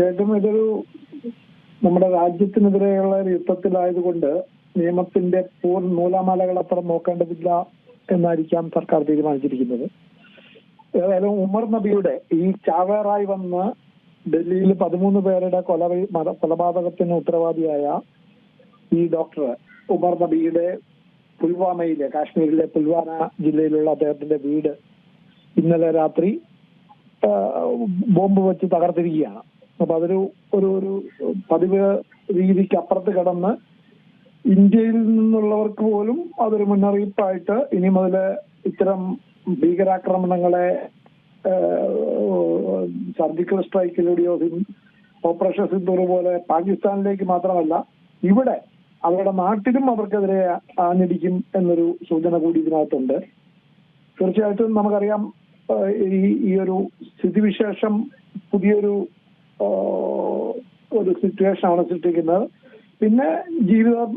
തീർച്ചയായിട്ടും ഇതൊരു നമ്മുടെ രാജ്യത്തിനെതിരെയുള്ള ഒരു യുദ്ധത്തിലായതുകൊണ്ട് നിയമത്തിന്റെ പൂർ അത്ര നോക്കേണ്ടതില്ല എന്നായിരിക്കാം സർക്കാർ തീരുമാനിച്ചിരിക്കുന്നത്. ഏതായാലും ഉമർ നബിയുടെ ഈ ചാവേറായി വന്ന് ഡൽഹിയിൽ പതിമൂന്ന് പേരുടെ കൊല കൊലപാതകത്തിന് ഉത്തരവാദിയായ ഈ ഡോക്ടർ ഉമർ നബിയുടെ പുൽവാമയിലെ കാശ്മീരിലെ പുൽവാമ ജില്ലയിലുള്ള അദ്ദേഹത്തിന്റെ വീട് ഇന്നലെ രാത്രി ബോംബ് വെച്ച് തകർത്തിരിക്കുകയാണ്. അപ്പൊ അതൊരു ഒരു ഒരു പതിവ് രീതിക്ക് അപ്പുറത്ത് കിടന്ന് ഇന്ത്യയിൽ നിന്നുള്ളവർക്ക് പോലും അതൊരു മുന്നറിയിപ്പായിട്ട് ഇനി മുതൽ ഇത്തരം ഭീകരാക്രമണങ്ങളെ സർജിക്കൽ സ്ട്രൈക്കിലൂടെയോ ഓപ്പറേഷൻ സിന്ദൂർ പോലെ പാകിസ്ഥാനിലേക്ക് മാത്രമല്ല ഇവിടെ അവരുടെ നാട്ടിലും അവർക്കെതിരെ ആഞ്ഞടിക്കും എന്നൊരു സൂചന കൂടി ഇതിനകത്തുണ്ട്. തീർച്ചയായിട്ടും നമുക്കറിയാം ഈ ഈ ഒരു സ്ഥിതിവിശേഷം പുതിയൊരു ഒരു സിറ്റുവേഷൻ ആണ് സൃഷ്ടിക്കുന്നത്. പിന്നെ ജീവിതം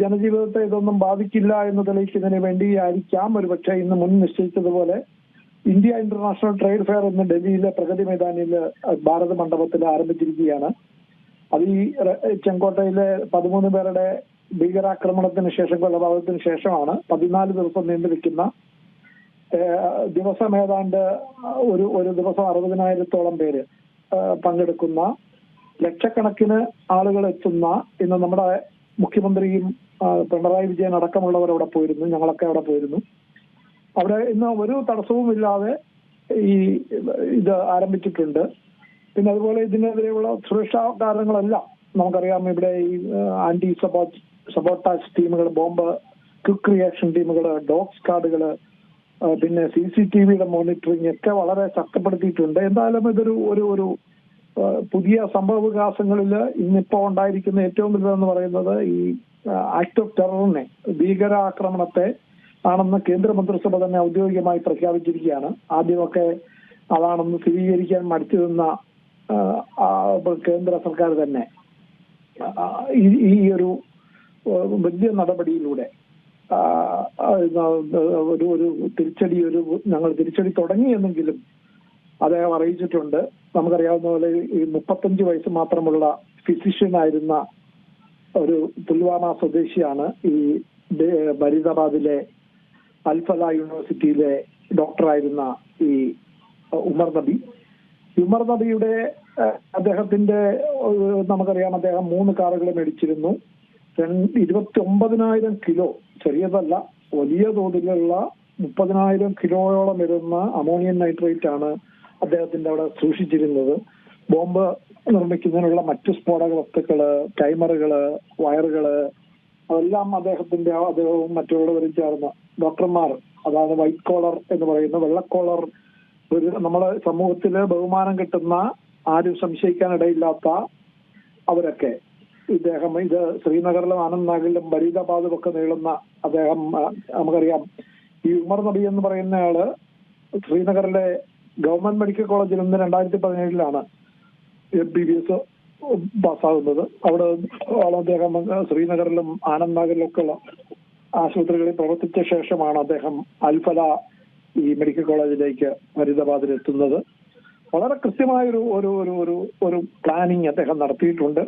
ജനജീവിതത്തെ ഇതൊന്നും ബാധിക്കില്ല എന്ന് തെളിയിക്കുന്നതിന് വേണ്ടി ആയിരിക്കാം ഒരുപക്ഷെ ഇന്ന് മുൻ നിശ്ചയിച്ചതുപോലെ ഇന്ത്യ ഇന്റർനാഷണൽ ട്രേഡ് ഫെയർ ഇന്ന് ഡൽഹിയിലെ പ്രഗതി മൈതാനിയിൽ ഭാരത മണ്ഡപത്തിൽ ആരംഭിച്ചിരിക്കുകയാണ്. അത് ഈ ചെങ്കോട്ടയിലെ പതിമൂന്ന് പേരുടെ ഭീകരാക്രമണത്തിന് ശേഷം കൊലപാതകത്തിന് ശേഷമാണ് പതിനാല് ദിവസം നീണ്ടു നിൽക്കുന്ന ദിവസം ഏതാണ്ട് ഒരു ഒരു ദിവസം അറുപതിനായിരത്തോളം പേര് പങ്കെടുക്കുന്ന ലക്ഷക്കണക്കിന് ആളുകൾ എത്തുന്ന ഇന്ന് നമ്മുടെ മുഖ്യമന്ത്രിയും പിണറായി വിജയൻ അടക്കമുള്ളവർ അവിടെ പോയിരുന്നു. ഞങ്ങളൊക്കെ അവിടെ പോയിരുന്നു. അവിടെ ഇന്ന് ഒരു തടസ്സവും ഇല്ലാതെ ഈ ഇത് ആരംഭിച്ചിട്ടുണ്ട്. പിന്നെ അതുപോലെ ഇതിനെതിരെയുള്ള സുരക്ഷാ കാരണങ്ങളെല്ലാം നമുക്കറിയാം. ഇവിടെ ഈ ആന്റി സബോട്ട് സബോട്ടാജ് ടീമുകൾ ബോംബ് ക്വിക്ക് റിയാക്ഷൻ ടീമുകൾ ഡോഗ് സ്ക്വാഡുകൾ പിന്നെ സി സി ടി വിയുടെ മോണിറ്ററിംഗ് ഒക്കെ വളരെ ശക്തപ്പെടുത്തിയിട്ടുണ്ട്. എന്തായാലും ഇതൊരു ഒരു ഒരു പുതിയ സംഭവ വികാസങ്ങളിൽ ഇന്നിപ്പോ ഉണ്ടായിരിക്കുന്ന ഏറ്റവും വലുതെന്ന് പറയുന്നത് ഈ ആക്ട് ഓഫ് ടെററിനെ ഭീകരാക്രമണത്തെ ആണെന്ന് കേന്ദ്ര മന്ത്രിസഭ തന്നെ ഔദ്യോഗികമായി പ്രഖ്യാപിച്ചിരിക്കുകയാണ്. ആദ്യമൊക്കെ അതാണെന്ന് സ്ഥിരീകരിക്കാൻ മടിച്ചു നിന്ന കേന്ദ്ര സർക്കാർ തന്നെ ഈ ഒരു വലിയ നടപടിയിലൂടെ ഒരു ഒരു തിരിച്ചടി ഒരു ഞങ്ങൾ തിരിച്ചടി തുടങ്ങിയെന്നെങ്കിലും അദ്ദേഹം അറിയിച്ചിട്ടുണ്ട്. നമുക്കറിയാവുന്ന പോലെ ഈ മുപ്പത്തഞ്ച് വയസ്സ് മാത്രമുള്ള ഫിസിഷ്യൻ ആയിരുന്ന ഒരു പുൽവാമ സ്വദേശിയാണ് ഈ ഫരീദാബാദിലെ അൽഫല യൂണിവേഴ്സിറ്റിയിലെ ഡോക്ടറായിരുന്ന ഈ ഉമർ നബി. ഉമർ നബിയുടെ അദ്ദേഹത്തിന്റെ നമുക്കറിയാം അദ്ദേഹം മൂന്ന് കാറുകൾ മേടിച്ചിരുന്നു. ഇരുപത്തി ഒമ്പതിനായിരം കിലോ ചെറിയതല്ല വലിയ തോതിലുള്ള മുപ്പതിനായിരം കിലോയോളം വരുന്ന അമോണിയം നൈട്രേറ്റ് ആണ് അദ്ദേഹത്തിന്റെ അവിടെ സൂക്ഷിച്ചിരുന്നത്. ബോംബ് നിർമ്മിക്കുന്നതിനുള്ള മറ്റു സ്ഫോടക വസ്തുക്കൾ ടൈമറുകൾ വയറുകൾ അതെല്ലാം അദ്ദേഹത്തിന്റെ അദ്ദേഹവും മറ്റുള്ളവരും ചേർന്ന്. ഡോക്ടർമാർ അതായത് വൈറ്റ് കോളർ എന്ന് പറയുന്ന വെള്ളക്കോളർ ഒരു നമ്മുടെ സമൂഹത്തിൽ ബഹുമാനം കിട്ടുന്ന ആരും സംശയിക്കാനിടയില്ലാത്ത അവരൊക്കെ ഇദ്ദേഹം ഇത് ശ്രീനഗറിലും ആനന്ദ്നാഗിലും ഫരീദാബാദും ഒക്കെ നീളുന്ന അദ്ദേഹം നമുക്കറിയാം. ഈ ഉമർ നബി എന്ന് പറയുന്നയാൾ ശ്രീനഗറിലെ ഗവൺമെന്റ് മെഡിക്കൽ കോളേജിൽ നിന്ന് രണ്ടായിരത്തി പതിനേഴിലാണ് എം ബി ബി എസ് പാസ്സാകുന്നത്. അവിടെ അദ്ദേഹം ശ്രീനഗറിലും ആനന്ദ്നാഗിലും ഒക്കെ ഉള്ള ആശുപത്രികളിൽ പ്രവർത്തിച്ച ശേഷമാണ് അദ്ദേഹം അൽഫല ഈ മെഡിക്കൽ കോളേജിലേക്ക് ഫരീദാബാദിൽ എത്തുന്നത് വളരെ കൃത്യമായൊരു ഒരു ഒരു ഒരു ഒരു പ്ലാനിങ് അദ്ദേഹം നടത്തിയിട്ടുണ്ട്.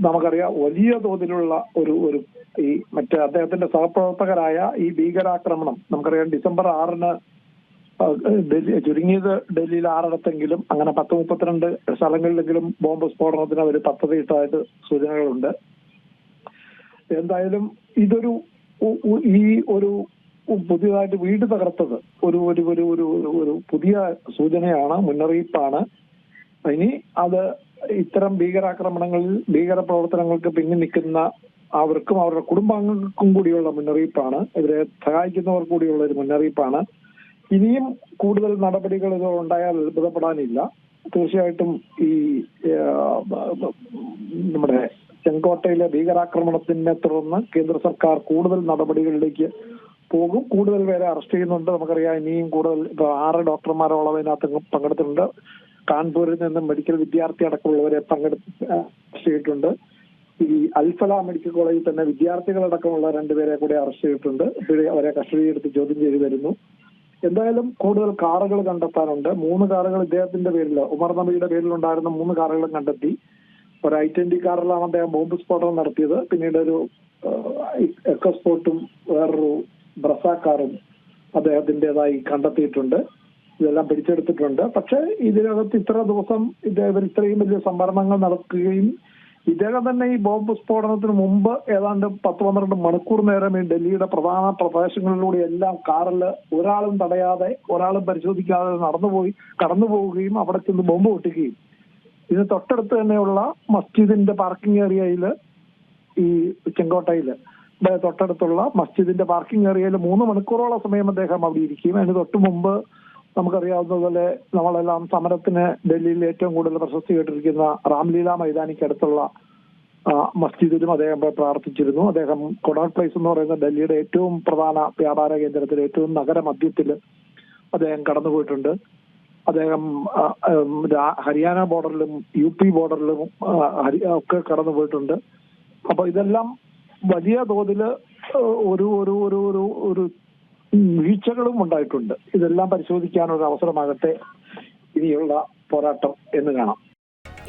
നമുക്കറിയാം വലിയ തോതിലുള്ള ഒരു ഒരു ഈ മറ്റേ അദ്ദേഹത്തിന്റെ സഹപ്രവർത്തകരായ ഈ ഭീകരാക്രമണം. നമുക്കറിയാം ഡിസംബർ ആറിന് ചുരുങ്ങിയത് ഡൽഹിയിൽ ആറിടത്തെങ്കിലും അങ്ങനെ പത്ത് മുപ്പത്തിരണ്ട് സ്ഥലങ്ങളിലെങ്കിലും ബോംബ് സ്ഫോടനത്തിന് അവർ പദ്ധതിയിട്ടതായിട്ട് സൂചനകളുണ്ട്. എന്തായാലും ഇതൊരു ഈ ഒരു പുതിയതായിട്ട് വീട് തകർത്തത് ഒരു ഒരു ഒരു- ഒരു പുതിയ സൂചനയാണ് മുന്നറിയിപ്പാണ്. ഇനി അത് ഇത്തരം ഭീകരാക്രമണങ്ങളിൽ ഭീകര പ്രവർത്തനങ്ങൾക്ക് പിന്നിൽ നിൽക്കുന്ന അവർക്കും അവരുടെ കുടുംബാംഗങ്ങൾക്കും കൂടിയുള്ള മുന്നറിയിപ്പാണ്. ഇവരെ സഹായിക്കുന്നവർ കൂടിയുള്ള ഒരു മുന്നറിയിപ്പാണ്. ഇനിയും കൂടുതൽ നടപടികൾ ഇത് ഉണ്ടായാൽ അത്ഭുതപ്പെടാനില്ല. തീർച്ചയായിട്ടും ഈ നമ്മുടെ ചെങ്കോട്ടയിലെ ഭീകരാക്രമണത്തിനെ തുടർന്ന് കേന്ദ്ര സർക്കാർ കൂടുതൽ നടപടികളിലേക്ക് പോകും. കൂടുതൽ പേരെ അറസ്റ്റ് ചെയ്യുന്നുണ്ട്. നമുക്കറിയാം ഇനിയും കൂടുതൽ ഇപ്പൊ ആറ് ഡോക്ടർമാരോളം അതിനകത്ത് പങ്കെടുത്തിട്ടുണ്ട്. കാൺപൂരിൽ നിന്നും മെഡിക്കൽ വിദ്യാർത്ഥി അടക്കമുള്ളവരെ പങ്കെടുത്ത് ചെയ്തിട്ടുണ്ട്. ഈ അൽഫല മെഡിക്കൽ കോളേജിൽ തന്നെ വിദ്യാർത്ഥികളടക്കമുള്ള രണ്ടുപേരെ കൂടെ അറസ്റ്റ് ചെയ്തിട്ടുണ്ട്. അവരെ കസ്റ്റഡിയെടുത്ത് ചോദ്യം ചെയ്തു വരുന്നു. എന്തായാലും കൂടുതൽ കാറുകൾ കണ്ടെത്താനുണ്ട്. മൂന്ന് കാറുകൾ ഇദ്ദേഹത്തിന്റെ പേരിൽ ഉമർ നബിയുടെ പേരിലുണ്ടായിരുന്ന മൂന്ന് കാറുകളും കണ്ടെത്തി. ഒരു ഐ ട്വന്റി കാറിലാണ് അദ്ദേഹം ബോംബ് സ്ഫോടനം നടത്തിയത്. പിന്നീട് ഒരു എക്കോ സ്പോർട്ടും വേറൊരു ബ്രസ കാറും അദ്ദേഹത്തിന്റെതായി കണ്ടെത്തിയിട്ടുണ്ട്. ഇതെല്ലാം പിടിച്ചെടുത്തിട്ടുണ്ട്. പക്ഷെ ഇതിനകത്ത് ഇത്ര ദിവസം ഇദ്ദേഹം ഇത്രയും വലിയ സംഭരണങ്ങൾ നടക്കുകയും ഇദ്ദേഹം തന്നെ ഈ ബോംബ് സ്ഫോടനത്തിന് മുമ്പ് ഏതാണ്ട് പത്ത് പന്ത്രണ്ട് മണിക്കൂർ നേരം ഈ ഡൽഹിയുടെ പ്രധാന പ്രദേശങ്ങളിലൂടെ എല്ലാം കാറിൽ ഒരാളും തടയാതെ ഒരാളും പരിശോധിക്കാതെ നടന്നുപോയി കടന്നു പോവുകയും അവിടെ ചെന്ന് ബോംബ് പൊട്ടിക്കുകയും. ഇതിന് തൊട്ടടുത്ത് തന്നെയുള്ള മസ്ജിദിന്റെ പാർക്കിംഗ് ഏരിയയിൽ ഈ ചെങ്കോട്ടയിൽ തൊട്ടടുത്തുള്ള മസ്ജിദിന്റെ പാർക്കിംഗ് ഏരിയയിൽ മൂന്ന് മണിക്കൂറോളം സമയം അദ്ദേഹം അവിടെ ഇരിക്കുകയും അതിന് തൊട്ട് മുമ്പ് നമുക്കറിയാവുന്നതുപോലെ നമ്മളെല്ലാം സമരത്തിന് ഡൽഹിയിൽ ഏറ്റവും കൂടുതൽ പ്രശസ്തി കേട്ടിരിക്കുന്ന റാംലീല മൈതാനിക്കടുത്തുള്ള മസ്ജിദിലും അദ്ദേഹം പ്രാർത്ഥിച്ചിരുന്നു. അദ്ദേഹം കൊണാട്ട് പ്ലേസ് എന്ന് പറയുന്ന ഡൽഹിയുടെ ഏറ്റവും പ്രധാന വ്യാപാര കേന്ദ്രത്തിൽ ഏറ്റവും നഗരമധ്യത്തിൽ അദ്ദേഹം കടന്നുപോയിട്ടുണ്ട്. അദ്ദേഹം ഹരിയാന ബോർഡറിലും യു പി ബോർഡറിലും ഒക്കെ കടന്നു പോയിട്ടുണ്ട് അപ്പൊ ഇതെല്ലാം വലിയ തോതിൽ ഒരു ഒരു ഒരു ഒരു ഒരു വീഴ്ചകളും ഉണ്ടായിട്ടുണ്ട്. ഇതെല്ലാം പരിശോധിക്കാനൊരു അവസരമാകട്ടെ. ഇനിയുള്ള പോരാട്ടം എന്ന് കാണാം.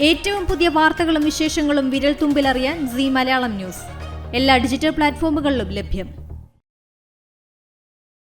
ഏറ്റവും പുതിയ വാർത്തകളും വിശേഷങ്ങളും വിരൽ തുമ്പിലറിയാൻ സി മലയാളം ന്യൂസ്. എല്ലാ ഡിജിറ്റൽ പ്ലാറ്റ്ഫോമുകളിലും ലഭ്യം.